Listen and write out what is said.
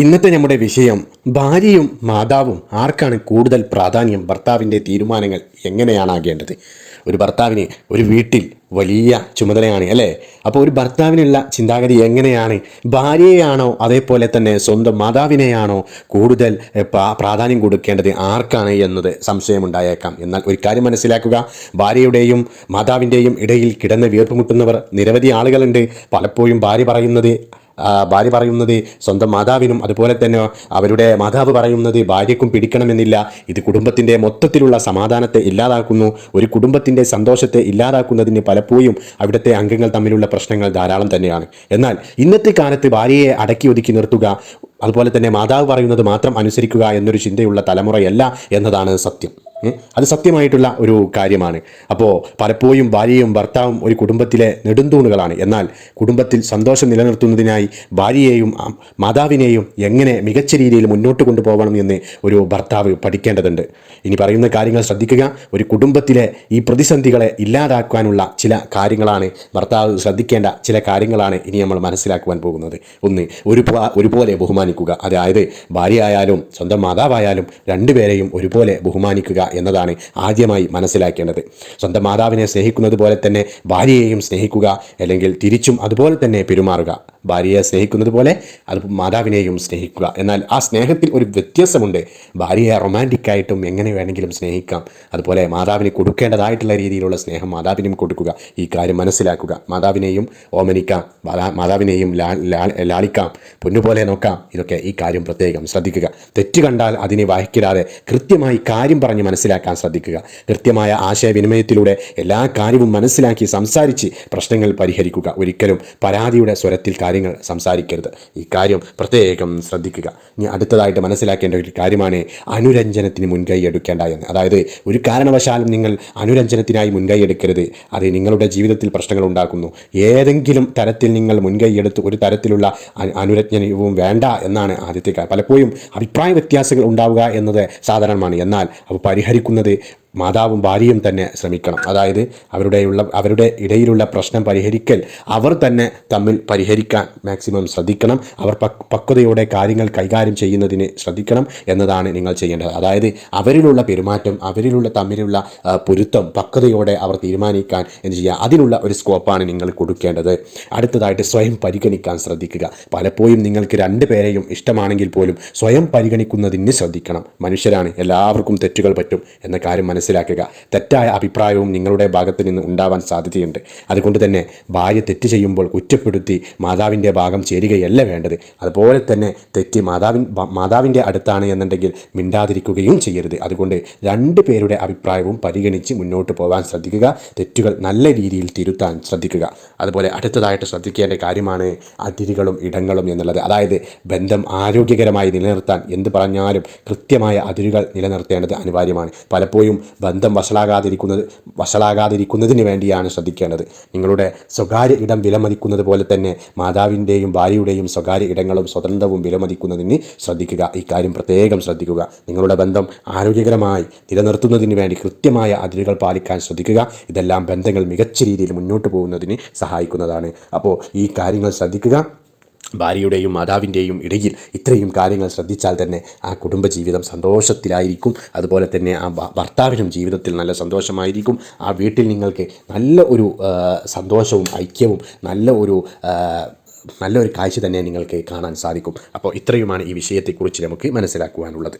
ഇന്നത്തെ നമ്മുടെ വിഷയം ഭാര്യയും മാതാവും ആർക്കാണ് കൂടുതൽ പ്രാധാന്യം? ഭർത്താവിന്റെ തീരുമാനങ്ങൾ എങ്ങനെയാണ് ആകേണ്ടത് ഒരു ഭർത്താവിന് ഒരു വീട്ടിൽ വലിയ ചുമതലയാണ് അല്ലേ? അപ്പോൾ ഒരു ഭർത്താവിനുള്ള ചിന്താഗതി എങ്ങനെയാണ്? ഭാര്യയെയാണോ അതേപോലെ തന്നെ സ്വന്തം മാതാവിനെയാണോ കൂടുതൽ പ്രാധാന്യം കൊടുക്കേണ്ടത്? ആർക്കാണ് എന്നത് സംശയമുണ്ടായേക്കാം. എന്നാൽ ഒരു കാര്യം മനസ്സിലാക്കുക ഭാര്യയുടെയും മാതാവിന്റെയും ഇടയിൽ കിടന്ന് വീർപ്പുമുട്ടുന്നവർ നിരവധി ആളുകളുണ്ട്. പലപ്പോഴും ഭാര്യ പറയുന്നത് ഭാര്യ പറയുന്നത് സ്വന്തം മാതാവിനും അതുപോലെ തന്നെ അവരുടെ മാതാവ് പറയുന്നത് ഭാര്യയ്ക്കും പിടിക്കണമെന്നില്ല. ഇത് കുടുംബത്തിന്റെ മൊത്തത്തിലുള്ള സമാധാനത്തെ ഇല്ലാതാക്കുന്നു. ഒരു കുടുംബത്തിന്റെ സന്തോഷത്തെ ഇല്ലാതാക്കുന്നതിന് പലപ്പോഴും അവിടുത്തെ അംഗങ്ങൾ തമ്മിലുള്ള പ്രശ്നങ്ങൾ ധാരാളം തന്നെയാണ്. എന്നാൽ ഇന്നത്തെ കാലത്ത് ഭാര്യയെ അടക്കി ഒതുക്കി നിർത്തുക അതുപോലെ തന്നെ മാതാവ് പറയുന്നത് മാത്രം അനുസരിക്കുക എന്നൊരു ചിന്തയുള്ള തലമുറയല്ല എന്നതാണ് സത്യം? അത് സത്യമായിട്ടുള്ള ഒരു കാര്യമാണ്. അപ്പോൾ പലപ്പോഴും ഭാര്യയും ഭർത്താവും ഒരു കുടുംബത്തിലെ നെടുന്തൂണുകളാണ്. എന്നാൽ കുടുംബത്തിൽ സന്തോഷം നിലനിർത്തുന്നതിനായി ഭാര്യയെയും മാതാവിനെയും എങ്ങനെ മികച്ച രീതിയിൽ മുന്നോട്ട് കൊണ്ടുപോകണം എന്ന് ഒരു ഭർത്താവ് പഠിക്കേണ്ടതുണ്ട്. ഇനി പറയുന്ന കാര്യങ്ങൾ ശ്രദ്ധിക്കുക. ഒരു കുടുംബത്തിലെ ഈ പ്രതിസന്ധികളെ ഇല്ലാതാക്കാനുള്ള ചില കാര്യങ്ങളാണ് ഭർത്താവ് ശ്രദ്ധിക്കേണ്ട ചില കാര്യങ്ങളാണ് ഇനി നമ്മൾ മനസ്സിലാക്കുവാൻ പോകുന്നത്. ഒന്ന് ഒരു ഒരുപോലെ ബഹുമാനിക്കുക. അതായത് ഭാര്യ ആയാലും സ്വന്തം മാതാവായാലും രണ്ടുപേരെയും ഒരുപോലെ ബഹുമാനിക്കുക എന്നതാണ് ആദ്യമായി മനസ്സിലാക്കേണ്ടത്. സ്വന്തം മാതാവിനെ സ്നേഹിക്കുന്നത് പോലെ തന്നെ ഭാര്യയെയും സ്നേഹിക്കുക അല്ലെങ്കിൽ തിരിച്ചും അതുപോലെ തന്നെ പെരുമാറുക. ഭാര്യയെ സ്നേഹിക്കുന്നത് പോലെ അത് മാതാവിനെയും സ്നേഹിക്കുക. എന്നാൽ ആ സ്നേഹത്തിൽ ഒരു വ്യത്യാസമുണ്ട്. ഭാര്യയെ റൊമാന്റിക്കായിട്ടും എങ്ങനെ വേണമെങ്കിലും സ്നേഹിക്കാം. അതുപോലെ മാതാവിന് കൊടുക്കേണ്ടതായിട്ടുള്ള രീതിയിലുള്ള സ്നേഹം മാതാവിനും കൊടുക്കുക. ഈ കാര്യം മനസ്സിലാക്കുക. മാതാവിനെയും ഓമനിക്കാം. മാതാ- മാതാവിനെയും ലാളിക്കാം. പൊന്നുപോലെ നോക്കാം. ഇതൊക്കെ ഈ കാര്യം പ്രത്യേകം ശ്രദ്ധിക്കുക. തെറ്റ് കണ്ടാൽ അതിനെ വായിക്കിടാതെ കൃത്യമായി കാര്യം പറഞ്ഞ് മനസ്സിലാക്കാൻ ശ്രദ്ധിക്കുക. കൃത്യമായ ആശയവിനിമയത്തിലൂടെ എല്ലാ കാര്യവും മനസ്സിലാക്കി സംസാരിച്ച് പ്രശ്നങ്ങൾ പരിഹരിക്കുക. ഒരിക്കലും പരാതിയുടെ സ്വരത്തിൽ കാര്യങ്ങൾ സംസാരിക്കരുത്. ഈ കാര്യം പ്രത്യേകം ശ്രദ്ധിക്കുക. ഇനി അടുത്തതായിട്ട് മനസ്സിലാക്കേണ്ട ഒരു കാര്യമാണ് അനുരഞ്ജനത്തിന് മുൻകൈ എടുക്കേണ്ട എന്ന്. അതായത് ഒരു കാരണവശാലും നിങ്ങൾ അനുരഞ്ജനത്തിനായി മുൻകൈ എടുക്കരുത്. അത് നിങ്ങളുടെ ജീവിതത്തിൽ പ്രശ്നങ്ങൾ ഉണ്ടാക്കുന്നു. ഏതെങ്കിലും തരത്തിൽ നിങ്ങൾ മുൻകൈ എടുത്ത് ഒരു തരത്തിലുള്ള അനുരജ്ഞനവും വേണ്ട എന്നാണ് ആദ്യത്തെ പലപ്പോഴും അഭിപ്രായ വ്യത്യാസങ്ങൾ ഉണ്ടാവുക എന്നത് സാധാരണമാണ്. എന്നാൽ അവ പരിഹരിക്കുന്നത് മാതാവും ഭാര്യയും തന്നെ ശ്രമിക്കണം. അതായത് അവരുടെയുള്ള അവരുടെ ഇടയിലുള്ള പ്രശ്നം പരിഹരിക്കൽ അവർ തന്നെ തമ്മിൽ പരിഹരിക്കാൻ മാക്സിമം ശ്രദ്ധിക്കണം. അവർ പക് പക്വതയോടെ കാര്യങ്ങൾ കൈകാര്യം ചെയ്യുന്നതിന് ശ്രദ്ധിക്കണം എന്നതാണ് നിങ്ങൾ ചെയ്യേണ്ടത്. അതായത് അവരിലുള്ള പെരുമാറ്റം അവരിലുള്ള തമ്മിലുള്ള പൊരുത്തം പക്വതയോടെ അവർ തീരുമാനിക്കാൻ എന്ത് ചെയ്യുക? അതിനുള്ള ഒരു സ്കോപ്പാണ് നിങ്ങൾ കൊടുക്കേണ്ടത്. അടുത്തതായിട്ട് സ്വയം പരിഗണിക്കാൻ ശ്രദ്ധിക്കുക. പലപ്പോഴും നിങ്ങൾക്ക് രണ്ട് പേരെയും ഇഷ്ടമാണെങ്കിൽ പോലും സ്വയം പരിഗണിക്കുന്നതിന് ശ്രദ്ധിക്കണം. മനുഷ്യരാണ്. എല്ലാവർക്കും തെറ്റുകൾ പറ്റും എന്ന കാര്യം മനസ്സിലാക്കുക. തെറ്റായ അഭിപ്രായവും നിങ്ങളുടെ ഭാഗത്ത് നിന്ന് ഉണ്ടാവാൻ സാധ്യതയുണ്ട്. അതുകൊണ്ട് തന്നെ ഭാര്യ തെറ്റ് ചെയ്യുമ്പോൾ കുറ്റപ്പെടുത്തി മാതാവിന്റെ ഭാഗം ചേരുകയല്ല വേണ്ടത്. അതുപോലെ തന്നെ തെറ്റ് മാതാവിൻ മാതാവിന്റെ അടുത്താണ് എന്നുണ്ടെങ്കിൽ മിണ്ടാതിരിക്കുകയും ചെയ്യരുത്. അതുകൊണ്ട് രണ്ട് പേരുടെ അഭിപ്രായവും പരിഗണിച്ച് മുന്നോട്ട് പോകാൻ ശ്രദ്ധിക്കുക. തെറ്റുകൾ നല്ല രീതിയിൽ തിരുത്താൻ ശ്രദ്ധിക്കുക. അതുപോലെ അടുത്തതായിട്ട് ശ്രദ്ധിക്കേണ്ട കാര്യമാണ് അതിരുകളും ഇടങ്ങളും എന്നുള്ളത്. അതായത് ബന്ധം ആരോഗ്യകരമായി നിലനിർത്താൻ എന്ത് പറഞ്ഞാലും കൃത്യമായ അതിരുകൾ നിലനിർത്തേണ്ടത് അനിവാര്യമാണ്. പലപ്പോഴും ബന്ധം വഷളാകാതിരിക്കുന്നത് വഷളാകാതിരിക്കുന്നതിന് വേണ്ടിയാണ് ശ്രദ്ധിക്കേണ്ടത്. നിങ്ങളുടെ സ്വകാര്യ ഇടം വിലമതിക്കുന്നത് പോലെ തന്നെ മാതാവിന്റെയും ഭാര്യയുടെയും സ്വകാര്യ ഇടങ്ങളും സ്വതന്ത്രവും വിലമതിക്കുന്നതിന് ശ്രദ്ധിക്കുക. ഇക്കാര്യം കാര്യം പ്രത്യേകം ശ്രദ്ധിക്കുക. നിങ്ങളുടെ ബന്ധം ആരോഗ്യകരമായി നിലനിർത്തുന്നതിന് വേണ്ടി കൃത്യമായ അതിരുകൾ പാലിക്കാൻ ശ്രദ്ധിക്കുക. ഇതെല്ലാം ബന്ധങ്ങൾ മികച്ച രീതിയിൽ മുന്നോട്ട് പോകുന്നതിന് സഹായിക്കുന്നതാണ്. അപ്പോൾ ഈ കാര്യങ്ങൾ ശ്രദ്ധിക്കുക. ഭാര്യയുടെയും മാതാവിന്റെയും ഇടയിൽ ഇത്രയും കാര്യങ്ങൾ ശ്രദ്ധിച്ചാൽ തന്നെ ആ കുടുംബജീവിതം സന്തോഷത്തിലായിരിക്കും. അതുപോലെ തന്നെ ആ ഭർത്താവിനും ജീവിതത്തിൽ നല്ല സന്തോഷമായിരിക്കും. ആ വീട്ടിൽ നിങ്ങൾക്ക് നല്ല ഒരു സന്തോഷവും ഐക്യവും നല്ല ഒരു നല്ലൊരു കാഴ്ച തന്നെ നിങ്ങൾക്ക് കാണാൻ സാധിക്കും. അപ്പോൾ ഇത്രയുമാണ് ഈ വിഷയത്തെക്കുറിച്ച് നമുക്ക് മനസ്സിലാക്കുവാനുള്ളത്.